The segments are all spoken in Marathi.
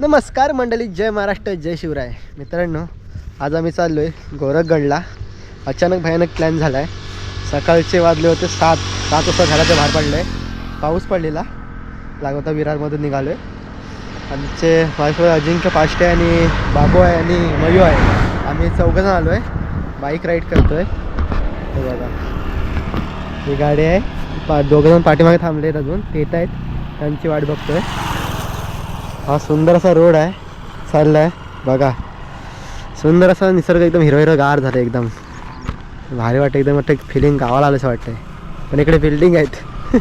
नमस्कार मंडळी जय महाराष्ट्र जय शिवराय. मित्रांनो आज आम्ही चाललो आहे गोरखगडला. अचानक भयानक प्लॅन झाला आहे सकाळचे वाजले होते सात सात वाजता घराच्या बाहेर पडलं आहे पाऊस पडलेला. लागवता विरारमधून निघालो आहे आमचे माझ्यासोबत अजिंक्य पाष्टे आणि बाबू आहे आणि मयू आहे. आम्ही चौघजण आलो आहे बाईक राईड करतो आहे हे बघा. ही गाडी आहे. पा दोघंजण पाठीमागे थांबले आहेत अजून. ते येत आहेत. त्यांची वाट बघतो आहे हा सुंदर असा रोड आहे चालला आहे बघा. सुंदर असा निसर्ग एकदम हिरवा हिरवा गार झालं एकदम. भारी वाटतं एकदम वाटतं फिलिंग गावाला आलं असं वाटतंय. पण इकडे बिल्डिंग आहेत.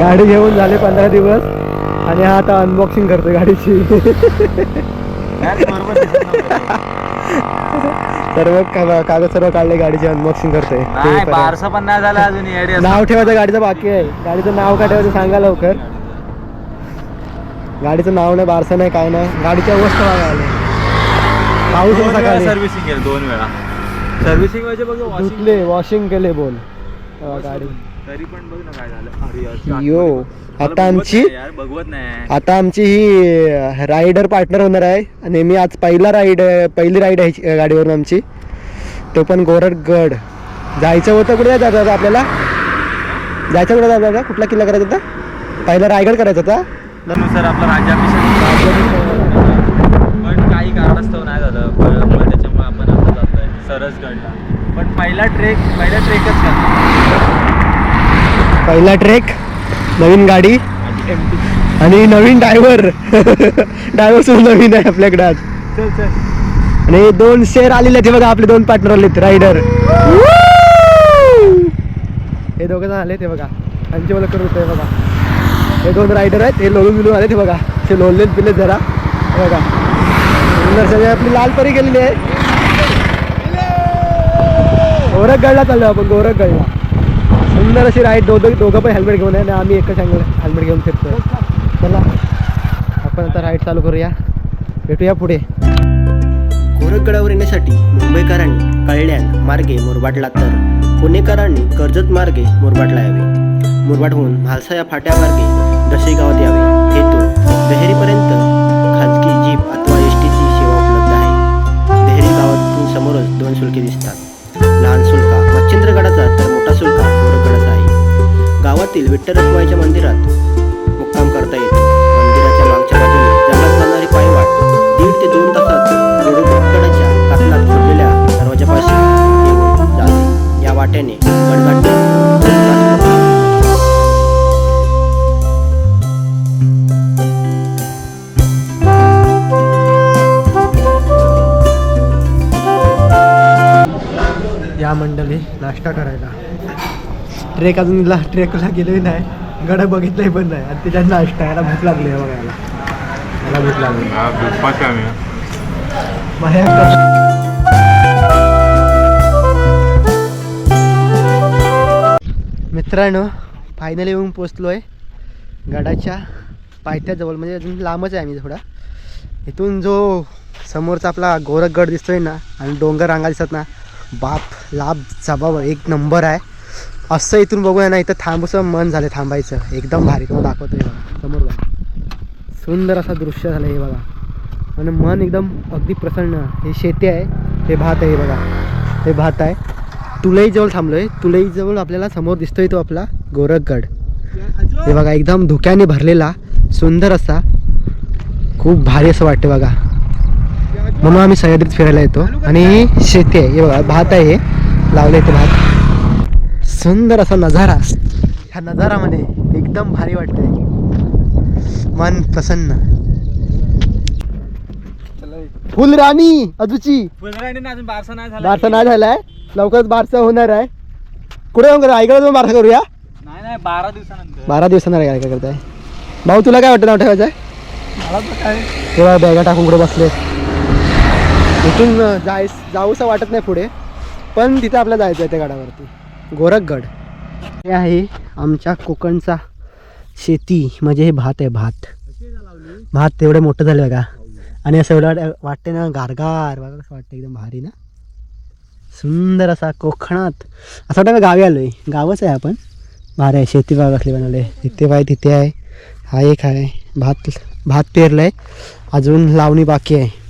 गाडी घेऊन झाले पंधरा दिवस. आणि हा आता अनबॉक्सिंग करतोय गाडीची. सर्व का- कागद सर्व काढले गाडीचे अनबॉक्सिंग करतोय. नाव ठेवायचं गाडीचं बाकी आहे. गाडीचं नाव काय ठेवायचं सांगा लवकर. गाडीचं नाव नाही बारसं नाही काय नाही. गाडीची अवस्था आली. पाऊस होता सकाळी सर्व्हिसिंग केलं दोन वेळा. सर्व्हिसिंग म्हणजे बघ washing धुतले वॉशिंग केले बोल. गाडी. तरी पण बघ ना काय झालं. यो आता आमची बघवत नाही. आता आमची ही रायडर पार्टनर होणार आहे. आणि मी आज पहिला राईड पहिली राईड आहे गाडीवरून आमची. तो पण गोरखगड जायचं होतं कुठे जायचं होतं आपल्याला? जायचं कुठे जायचं होतं कुठला किल्ला करायचा होता? पहिला रायगड करायचा होता? त्यानुसार आपलं राज्याभिषेक पण काही कारणास्तव नाही झालं. त्याच्यामुळे आपण आता जातोय. सरसगडला. पण पहिला ट्रेक पहिला ट्रेकच करतो पहिला ट्रेक नवीन गाडी आणि नवीन ड्रायव्हर. ड्रायव्हर सुद्धा नवीन आहे आपल्याकडे आज. चल चल. आणि दोन शेअर आलेले हे बघा आपले दोन पार्टनर आलेत. रायडर हे दोघं जण आले ते बघा. त्यांची मला करत होते बघा. हे दोन रायडर आहेत हे लोळून बिलून आले ते बघा. ते लोळलेत पिले जरा. बघा. सगळे आपली लाल परी गेलेली आहे गोरखगडला चाललो आपण गोरखगडला. सुंदर अशी राईड दोघं दोघं पण हेल्मेट घेऊन आहे आणि आम्ही एकच हेल्मेट घेऊन फिरतोय. चला. आपण आता राईड चालू करूया. भेटूया पुढे. गोरखगडावर येण्यासाठी मुंबईकरांनी कल्याण मार्गे मुरबाडला तर. पुणेकरांनी कर्जत मार्गे मुरबाडला यावे. मुरबाडहून म्हालसा या फाट्यामार्गे कसे गावात यावे येथून दहेरीपर्यंत खाजगी जीप अथवा एस टीची सेवा उपलब्ध आहे. देहरी गावातून समोरच दोन शुल्के दिसतात. लहान शुल्का मच्छिंद्रगडाचा तर मोठा शुल्का गोरखगडाचा आहे. गावातील विठ्ठल रखुमाईच्या मंदिरात मुक्काम करता येतो. नाश्ता करायला. ट्रेक अजून ला ट्रेकला गेलोही नाही. गड बघितलंही पण नाही. आणि त्याच्यात नाश्ता याला भूक लागली आहे बघायला. याला भूक लागली मित्रांनो फायनली येऊन पोचलो आहे गडाच्या पायथ्याजवळ म्हणजे अजून लांबच आहे आम्ही थोडा. इथून जो समोरचा आपला गोरखगड दिसतोय ना आणि डोंगर रांगा दिसत ना बाप. लाभ जबाब एक नंबर आहे. असं इथून बघूया ना इथं थांबूचं मन झालं थांबायचं. एकदम भारी तुम्हाला दाखवतो हे बघा. समोर बघा. सुंदर असं दृश्य झालं हे बघा. आणि मन एकदम अगदी प्रसन्न. हे शेती आहे हे भात आहे हे बघा. हे भात आहे. तुलईजवळ थांबलो आहे तुलईजवळ आपल्याला समोर दिसतोय तो आपला गोरखगड. हे बघा एकदम धुक्याने भरलेला सुंदर असा. खूप भारी असं वाटतं बघा. म्हणून आम्ही सह्याद्रीत फिरायला येतो. आणि ही शेती आहे. हे बघा भात आहे लावले ते भात. सुंदर असा नजारा. ह्या नजारामध्ये एकदम भारी वाटतंय. मन प्रसन्न. फुल राणी अजूची फुलराणीने अजून बारसा नाही झाला. बारसा नाही झालाय. लवकरच बारसा होणार आहे. कुठे जाऊन करा ऐकलं जाऊन बारसा करूया? नाही नाही बारा दिवसानंतर. बारा दिवसांना काय करताय? भाऊ तुला काय वाटतं नाव ठेवायचं आहे बॅगा टाकून कुठे बसले इथून जाय जाऊसं वाटत नाही पुढे पण तिथं आपल्याला जायचं आहे त्या गडावरती गोरखगड. हे आहे आमच्या कोकणचा शेती म्हणजे हे भात आहे भात. भात तेवढे मोठं झालं बघा. आणि असं एवढं वाट- वाटते ना गारगार बघा कसं वाटतं एकदम भारी ना. सुंदर असा कोकणात असं वाटतं गावी आलो आहे गावच आहे आपण. भारी आहे शेती बाग असली बनवले. तिथे पाय तिथे आहे. हा एक आहे. भात भात पेरलं आहे अजून लावणी बाकी आहे.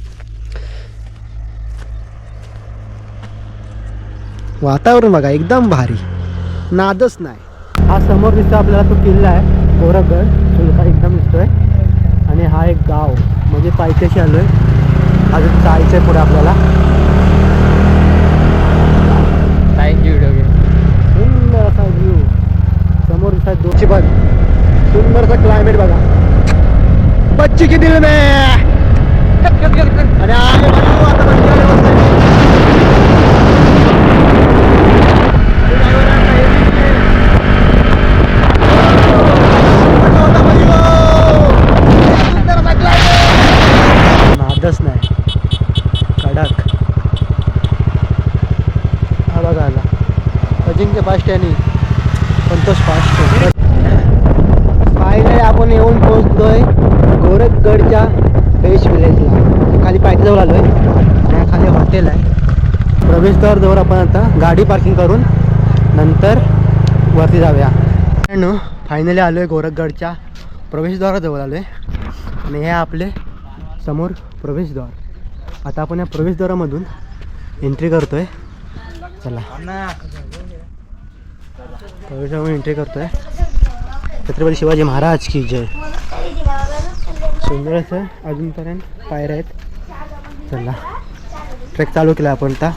वातावरण बघा एकदम भारी. नादच नाही. हा समोर दिसतो आपल्याला तो किल्ला आहे गोरखगड. सुलका एकदम दिसतोय. आणि हा एक गाव म्हणजे पायथ्याशी आलो आहे अजून जायचं आहे पुढे आपल्याला. सुंदर असा व्ह्यू समोर दिसतात दोनशे पण. सुंदरचा क्लायमेट बघा. बच्ची की दिल में अरे आगे बढ़ो, आता बंदी आले बोलतोय. नादच नाही कडक हा बघा आला अजिंक्य फास्ट आणि संतोष फास्ट फायनली आपण येऊन पोहोचलोय गोरखगडच्या बेस्ट विलेजला म्हणजे खाली पायथ्याजवळ आलोय आणि खाली हॉटेल आहे प्रवेशद्वार जवळ आपण आता गाडी पार्किंग करून नंतर वरती जाऊया. मित्रांनो फायनली आलो आहे गोरखगडच्या प्रवेशद्वाराजवळ आलो आहे आणि हे आपले समोर प्रवेशद्वार. आता आपण या प्रवेशद्वारामधून एंट्री करतोय. चला. प्रवेशद्वारामधून एंट्री करतोय. छत्रपती शिवाजी महाराज की जय. सुंदर असं अजूनपर्यंत पायऱ्या आहेत. चला. ट्रेक चालू केला आपण आता.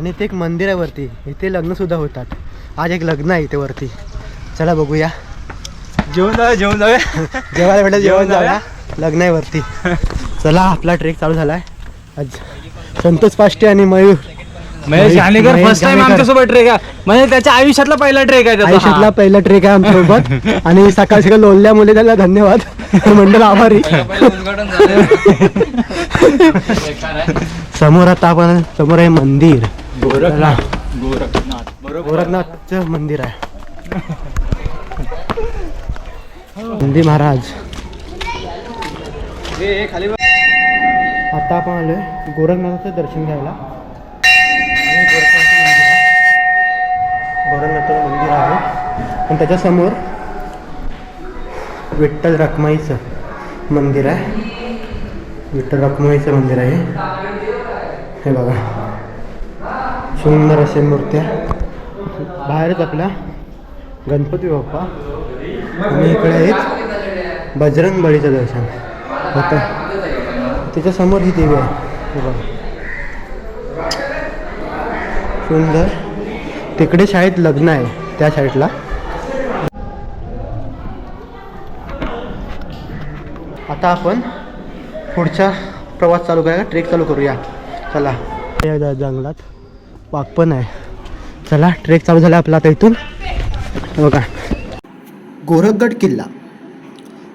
आणि ते एक मंदिर आहे वरती. इथे लग्न सुद्धा होतात. आज एक लग्न आहे इथे वरती. चला बघूया. जेवण जाऊया जेवण जाऊया. जेवायला भेटेल जेवण जाऊया. लग्न आहे वरती. चला आपला ट्रेक चालू झाला आहे आज संतोष पाष्टे आणि Mayur. Mahesh Ghanekar first time. आमच्यासोबत ट्रेक आहे. म्हणजे त्याच्या आयुष्यातला पहिला ट्रेक आहे त्याचा आयुष्यातला. पहिला ट्रेक आहे आमच्यासोबत. आणि सकाळ सकाळ लोणल्या मुले त्याला धन्यवाद. मंडळ आभारी. समोर आता आपण समोर आहे मंदिर. चला. गोरखनाथचं मंदिर आहे. नंदी महाराज. आता आपण आलोय गोरखनाथाचं दर्शन घ्यायला. आणि गोरखनाथचं मंदिर आहे. गोरखनाथाचं मंदिर आहे. पण त्याच्यासमोर विठ्ठल रखमाईचं मंदिर आहे. विठ्ठल रखमाईचं मंदिर आहे. हे बघा. सुंदर अशा मूर्त्या बाहेरच आपला गणपती बाप्पा. आणि इकडे आहेत बजरंग बळीचं दर्शन. होतं त्याच्यासमोर ही देवी आहे. बघा. सुंदर. तिकडे शाळेत लग्न आहे त्या साईडला आता आपण पुढचा प्रवास चालू करूया ट्रेक चालू करूया. चला. या जंगलात. वाघ पण आहे. चला ट्रेक चालू झाला आपला आता इथून. बघा. गोरखगड किल्ला.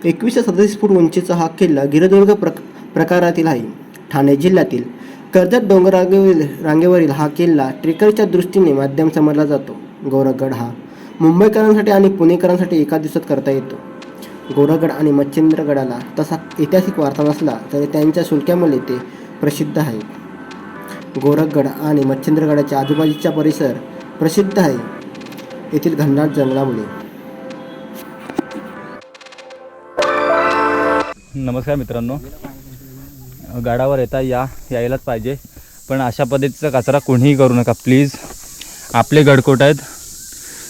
एकवीसशे सदतीस फूट उंचीचा हा किल्ला गिरदुर्ग प्र प्रकारातील आहे. ठाणे जिल्ह्यातील कर्जत डोंगरांगेवरील रांगेवरील हा किल्ला ट्रेकरच्या दृष्टीने माध्यम समजला जातो. गोरखगड हा मुंबईकरांसाठी आणि पुणेकरांसाठी एका दिवसात करता येतो. गोरखगड आणि मच्छिंद्रगडाला तसा ऐतिहासिक वारसा नसला तरी त्यांच्या शुल्क्यामुळे ते प्रसिद्ध आहे. गोरखगड आणि मच्छिंद्रगडाच्या आजूबाजूचा परिसर प्रसिद्ध आहे. येथील घनदाट जंगलामुळे. नमस्कार मित्रांनो. गाडावर येता या यायलाच पाहिजे. पण अशा पद्धतीचा कचरा कोणीही करू नका. प्लीज आपले गडकोट आहेत.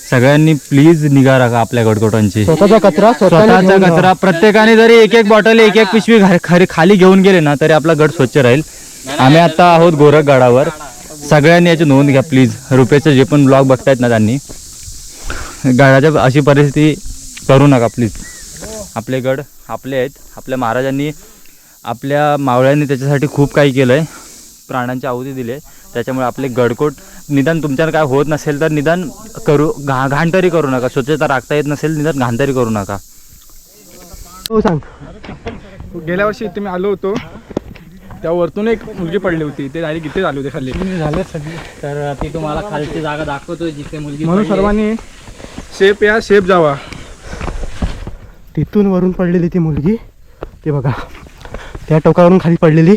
सगळ्यांनी प्लीज निगा राखा आपल्या गडकोटांची. स्वतःचा कचरा स्वतःचा कचरा. प्रत्येकाने जरी एक एक बॉटल एक एक पिशवी खाली घेऊन गेले ना तरी आपला गड स्वच्छ राहील. आम्ही आता आहोत गोरखगडावर. सगळ्यांनी याची नोंद घ्या प्लीज. रुपयाचे जे पण ब्लॉग बघतायत ना त्यांनी. गडाच्या अशी परिस्थिती करू नका प्लीज. आपले गड आपले आहेत. आपल्या महाराजांनी आपल्या मावळ्यांनी त्याच्यासाठी खूप काही केलं आहे प्राणांची आहुती दिली त्याच्यामुळे आपले गडकोट निदान तुमच्यानं काय होत नसेल तर निदान करू घा घाण तरी करू नका. स्वच्छता राखता येत नसेल निदान घाण तरी करू नका. हो सांग. गेल्या वर्षी इथे मी आलो होतो. त्या वरतून एक मुलगी पडली होती. ते डायरेक्ट इथे आले होते खाली. झाले सगळे. तर ती तुम्हाला खालची जागा दाखवतोय जिथे मुलगी म्हणून. सर्वांनी सेफ या सेफ जावा. तिथून वरून पडलेली ती मुलगी ते बघा. त्या टोकावरून खाली पडलेली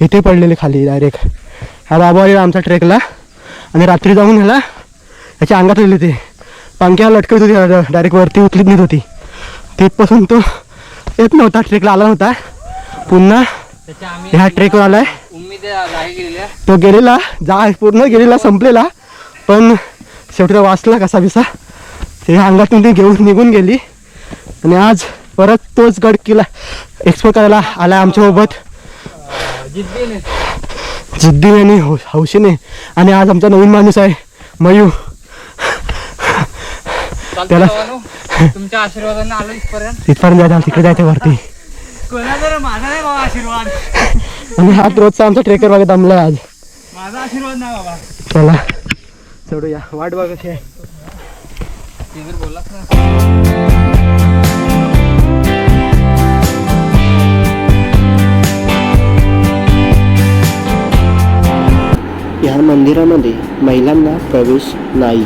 इथे पडलेली खाली डायरेक्ट हा बाबा आलेला आमचा ट्रेकला आणि रात्री जाऊन ह्याला याच्या अंगात लिहिले ते. पंख्या लटकत होती डायरेक्ट वरती उचलीत नेत होती. तिथपासून तो येत नव्हता ट्रेकला आला नव्हता. पुन्हा ह्या ट्रेकवर आलाय. तो गेलेला जा पूर्ण गेलेला संपलेला. पण शेवटी तो वाचला कसा बिसा. ते अंगातून ती घेऊन निघून गेली. आणि आज परत तोच गड किल्ला एक्सप्लोर करायला आला आमच्यासोबत. जिद्दीने. जिद्दीने आणि हौशीने. आणि आज आमचा नवीन माणूस आहे मयू. त्याला-. तुमच्या आशीर्वादाने आलो इथपर्यंत. तिथपर्यंत जायचं तिकडे जायचं वरती. कोणाचा माझा नाही बाबा आशीर्वाद. आणि हा रोजचा आमचा ट्रेकर बघा दमला आज. माझा आशीर्वाद नाही बाबा चला. चढूया. वाट बघ कशी आहे. ना या मंदिरामध्ये महिलांना प्रवेश नाही.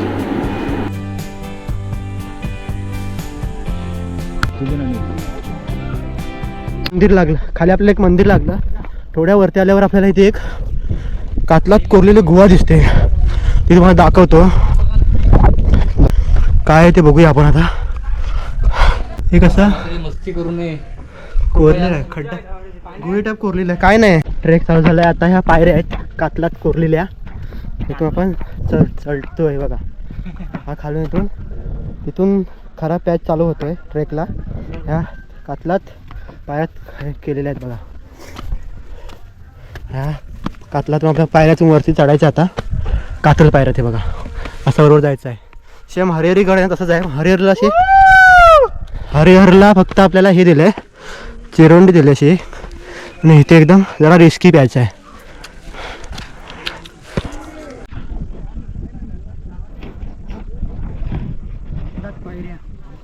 मंदिर लागलं. खाली आपल्याला एक मंदिर लागलं. थोड्या वरती आल्यावर आपल्याला इथे एक कातलात कोरलेली गुहा दिसते. ती तुम्हाला दाखवतो. काय आहे ते बघूया आपण आता. हे कसं? मस्ती करू नये कोरलेलं आहे खड्डा. गुहे टाईप कोरलेलं आहे. काय नाही. ट्रेक चालू झाला आहे आता ह्या पायऱ्या आहेत. कातलात कोरलेल्या. इथून आपण चढ चढतोय बघा. हा खालून इथून. तिथून खरा पॅच चालू होतोय ट्रेकला. ह्या कातलात पायात हे केलेल्या आहेत बघा. ह्या कातलातून आपल्या पायऱ्यातून वरती चढायचं आता. कातल पायऱ्यात हे बघा. असं बरोबर जायचं आहे. सेम हरिहरी गड आहे तसंच आहे. हरिहरला असे हरिहरला फक्त आपल्याला हे दिलं आहे चिरवंडी दिली अशी. आणि इथे एकदम जरा रिस्की प्यायचं आहे.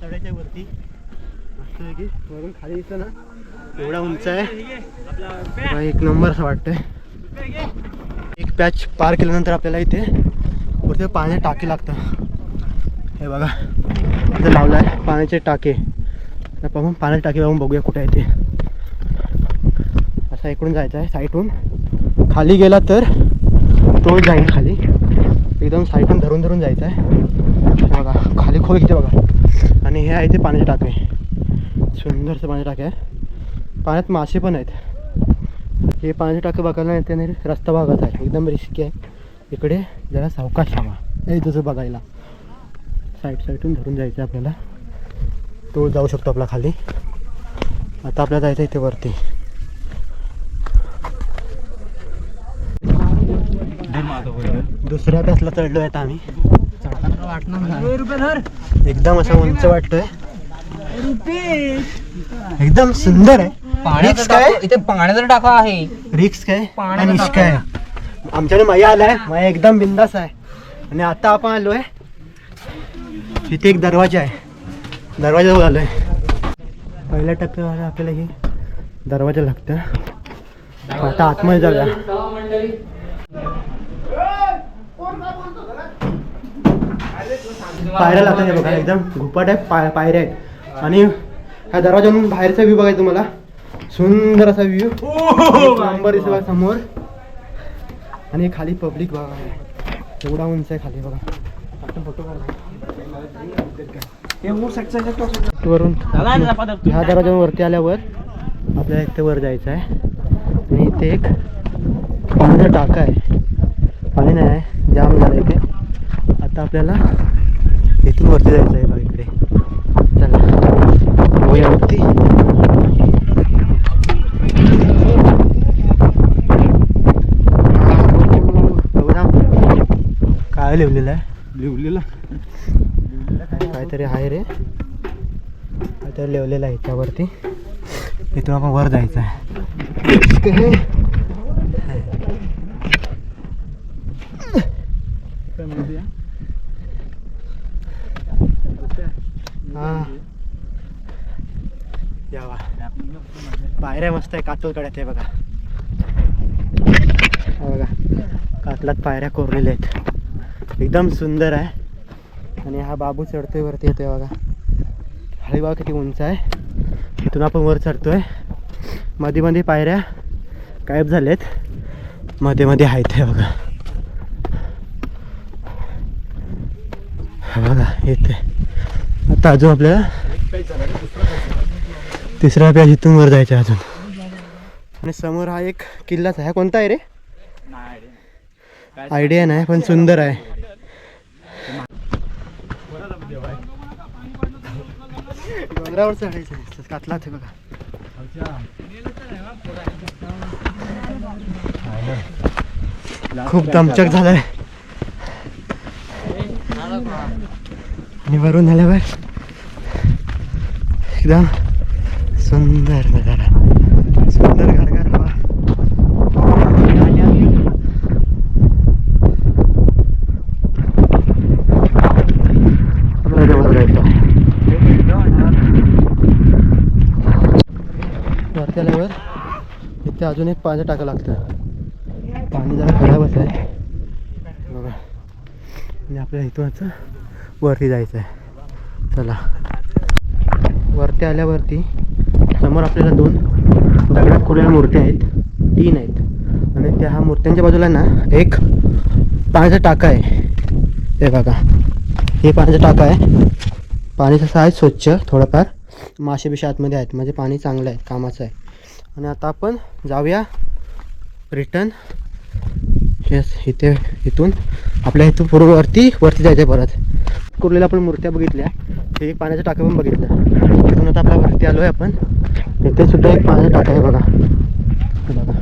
चढायच्या वरती. वरून खाली दिसतं ना? एवढा उंच आहे. एक नंबर असं वाटतंय. एक पॅच पार केल्यानंतर आपल्याला इथे वरती पाण्याचे टाके लागतं हे बघा इथे लावलं आहे पाण्याचे टाके. पाहून पाण्याचे टाके लावून बघूया कुठे आहे ते. असा इकडून जायचं आहे साईटहून. खाली गेला तर तो जाईल खाली. एकदम साईडहून धरून धरून जायचं आहे. बघा खाली खोल इथे बघा. आणि हे आहे ते पाण्याचे टाके. सुंदरचं पाण्याचे टाके आहे पाण्यात मासे पण आहेत. हे पाण्याचे टाके बघायला येते आणि रस्ता भागात आहे. एकदम रिस्की आहे. इकडे जरा सावकाश हवा हे जसं बघायला. साईड साईडून धरून जायचं आहे आपल्याला. तो जाऊ शकतो आपला खाली. आता आपल्याला जायचं इथे वरती. दुसऱ्या बॅसला चढलो आता आम्ही. एकदम असं उंच वाटतोय. एकदम सुंदर आहे. रिक्स काय? इथे पाण्याचा टाका आहे. रिक्स काय? आणि. काय? आमच्याकडे मया आलाय. मया एकदम बिंदास आहे. आणि आता आपण आलोय. इथे एक दरवाजा आहे. दरवाजा आलोय. पहिल्या टप्प्यावर आपल्याला हे दरवाजा लागतं. आता आतमध्ये जाऊया. पायऱ्या लागतात बघा. एकदम घुपाट आहे. पाय पायऱ्या आहेत. आणि ह्या दरवाजातून बाहेरचा व्ह्यू बघायचा तुम्हाला. सुंदर असा व्ह्यू नंबर दिसला समोर. आणि खाली पब्लिक बघा. एवढा उंच आहे खाली बघा. फोटो वरून ह्या दरवाजावर वरती आल्यावर आपल्याला इथे वर जायचं आहे. आणि इथे एक पाण्याचा टाका आहे. पाणी नाही आहे. जाम झालं इथे. आता आपल्याला इथून वरती जायचं आहे वरती एवढा काय लिहिलेलं आहे? लिवलेला काहीतरी आहे रे. काहीतरी लिहिलेलं आहे त्यावरती. इथून आपण वर जायचं आहे हा यावा पायऱ्या मस्त आहे कातोल कड्यात आहे बघा. बघा कातलात पायऱ्या कोरलेल्या आहेत. एकदम सुंदर आहे. आणि हा बाबू चढतोय वरती येतोय बघा. खाली किती उंच आहे. इथून आपण वर चढतोय. मध्ये मध्ये पायऱ्या गायब झाल्यात. मध्ये मध्ये आहेत हे बघा. हा बघा येते आता अजून आपल्याला तिसरा पॅच इथून वर जायचं आहे अजून. आणि समोर हा एक किल्लाच आहे. हा कोणता आहे रे? आयडिया नाही पण सुंदर आहे. डोंगरावर चढायचं. कातला ते बघा. खूप दमचक झालाय. आणि वरून झाल्यावर एकदम सुंदर नजारा. सुंदर गारगार हवा आपल्याला वर जायचं आहे. वरती आल्यावर इथे अजून एक पाणी टाकावं लागतं पाणी जरा खराबच आहे बघा. आणि आपल्या इथूनच वरती जायचं आहे चला. वरती आल्यावरती समोर आपल्याला दोन दगडात कोरलेल्या मूर्त्या आहेत. तीन आहेत. आणि त्या हा मूर्त्यांच्या बाजूला ना एक पाण्याचा टाका आहे. हे बघा. हे पाण्याचा टाका आहे. पाणी तसं आहे स्वच्छ थोडंफार मासे बिशे आतमध्ये आहेत. म्हणजे पाणी चांगलं आहे कामाचं आहे. आणि आता आपण जाऊया रिटर्न येस इथे इथून. आपल्या इथून पूर्व वरती वरती जायचं आहे परत. कोरलेल्या आपण मूर्त्या बघितल्या. ते पाण्याचं टाकं पण बघितलं तिथून आता आपल्या वरती आलो आहे आपण. इथे सुद्धा एक पाण्याचं टाकं आहे बघा. बघा.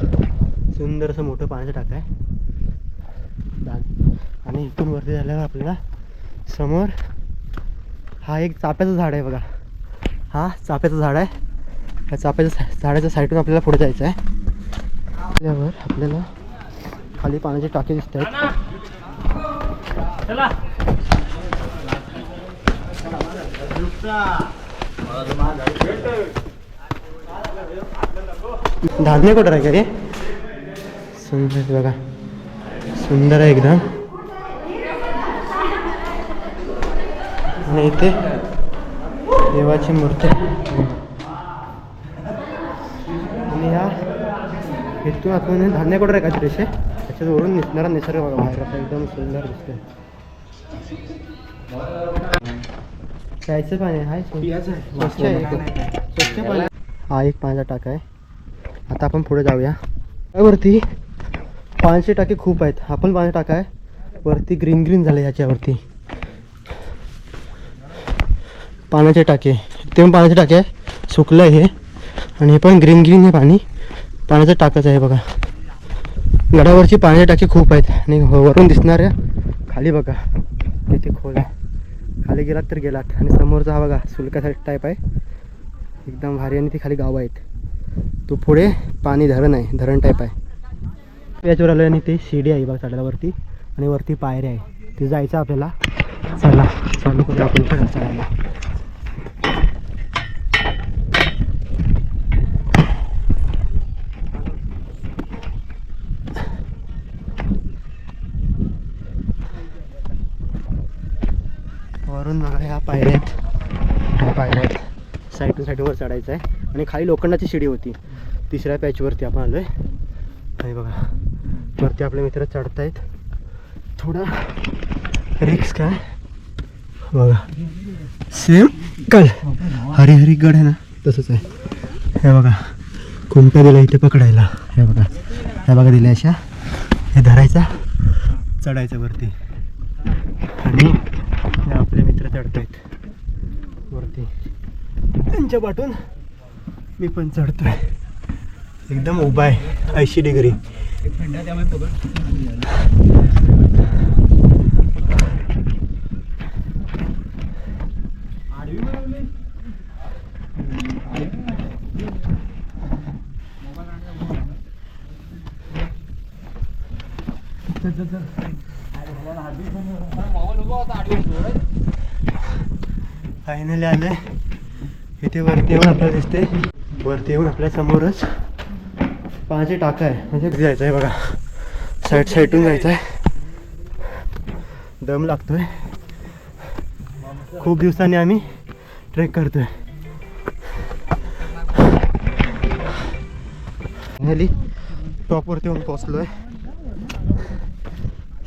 सुंदर असं मोठं पाण्याचं टाकं आहे. आणि इथून वरती झाल्यावर आपल्याला समोर हा एक चाप्याचं झाड आहे बघा. हा चाप्याचं झाड आहे. या चाफ्याच्या सा- झाडाच्या साईडून आपल्याला पुढे जायचं आहे. आपल्यावर आपल्याला खाली पाण्याचे टाके दिसत आहेत. धान्य कुठं आहे का रे? सुंदर बघा. सुंदर आहे एकदम. आणि इथे देवाची मूर्ती आहे. आणि या इथून आपण धान्य कुठं आहे का रेषे त्याच्यावरून निसणारा निसर्ग बघा बाहेर असा एकदम सुंदर दिसतोय. प्यायचं पाणी आहे स्वच्छ आहे. स्वच्छ पाणी. हा एक पाण्याचा टाका आहे. आता आपण पुढे जाऊया. वरती पाण्याचे टाके खूप आहेत. हा पण पाण्याचा टाका आहे. वरती ग्रीन ग्रीन झाले ह्याच्यावरती. पाण्याचे टाके. ते पण पाण्याचे टाके आहे. सुकलं आहे हे. आणि हे पण ग्रीन ग्रीन आहे पाणी. पाण्याचं टाकच आहे बघा. गडावरची पाण्याचे टाके खूप आहेत. आणि हो, वरून दिसणाऱ्या खाली बघा. किती खोल आहे. खाली गेलात तर गेलात. आणि समोरचा हा बघा सुलका टाईप आहे. एकदम भारी आणि ती खाली गावं आहेत. तो पुढे पाणी धरण आहे. धरण टाईप आहे. याच्यावर आलो आणि ते शिडी आहे बघा चढायला वरती आणि वरती पायऱ्या आहे. ते जायचं आपल्याला. चला. चालू करूया आपण चढायला वरून बघा ह्या पायऱ्या आहेत ह्या पायऱ्या आहेत साईड टू साईडवर चढायचं आहे आणि खाली लोखंडाची शिडी होती. तिसऱ्या पॅचवरती आपण आलो आहे आणि बघा. वरती आपले मित्र चढतायत. थोडा रिक्स काय बघा. सेम कल. हरी हरी गड आहे ना? तसंच आहे. हे बघा. कुंप्या दिल्या इथे पकडायला. हे बघा. हे बघा दिल्या अशा. हे धरायचा. चढायचं वरती. आणि चढतायत वरती. त्यांच्या पाठून मी पण चढतोय. एकदम उभा आहे. ऐंशी डिग्री. फायनली आले. इथे वरती येऊन आपल्याला दिसते वरती येऊन आपल्या समोरच पाण्याची टाका आहे. म्हणजे जायचं आहे बघा. साईड साईडून जायचं आहे दम लागतोय. खूप दिवसांनी आम्ही ट्रेक करतोय. फायनली टॉपवरती येऊन पोचलोय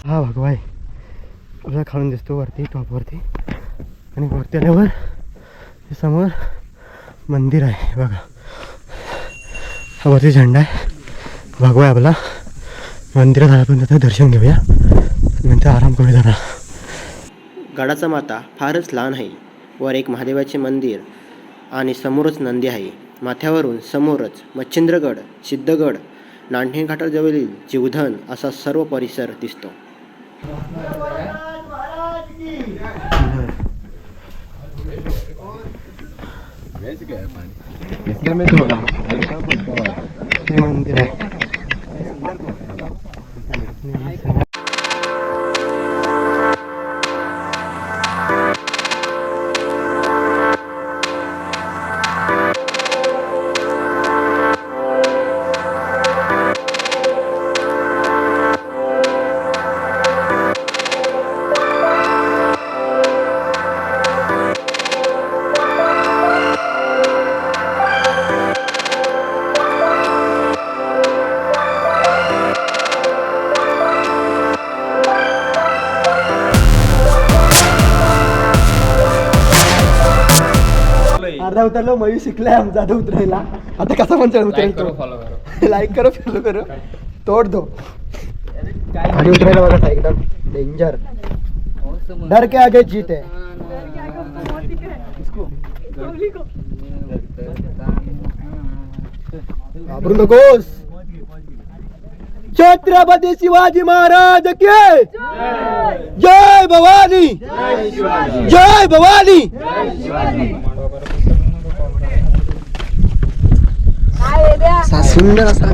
हा भगवाय आपल्याला खालून दिसतो वरती टॉपवरती आणि वरती आल्यावर हे समोर मंदिर आहे बघा. हा वरती झेंडा आहे. भगवा आहे आपला. मंदिरात आल्यापर्यंत आता दर्शन घेऊया. नंतर आराम करूया जरा. गडाचा माता फारच लहान आहे. वर एक महादेवाचे मंदिर आणि समोरच नंदी आहे. माथ्यावरून समोरच मच्छिंद्रगड सिद्धगड नांढे घाटाजवळील जीवधन असा सर्व परिसर दिसतो. हे मंदिर आहे अर्धा उतरलो मयूर शिकलाय आमचा आता उतरायला. आता कसा पण चढ उतरेल तो. फॉलो करो. लाईक करो फॉलो करो. तोड दो. गाडी उतरायला बघा एकदम डेंजर डर के आगे जीत है. घाबरू नकोस. छत्रपती शिवाजी महाराज के. जय भवानी. जय भवानी. असा सुंदर असा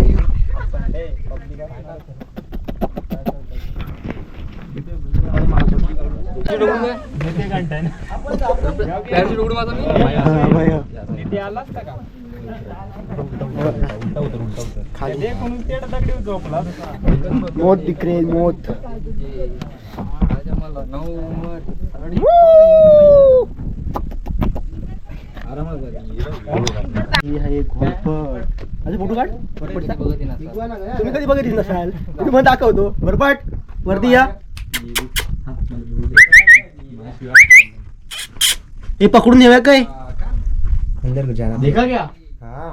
मोत नऊ मत. ही आहे घोरपट अरे फोटो काढ. घोरपटचा. बघत येईन आता. तुम्ही कधी बघितली नसाल? मी तुम्हाला दाखवतो. घोरपट वरती या. हे पकडून नेऊया काय? देखा क्या? हा.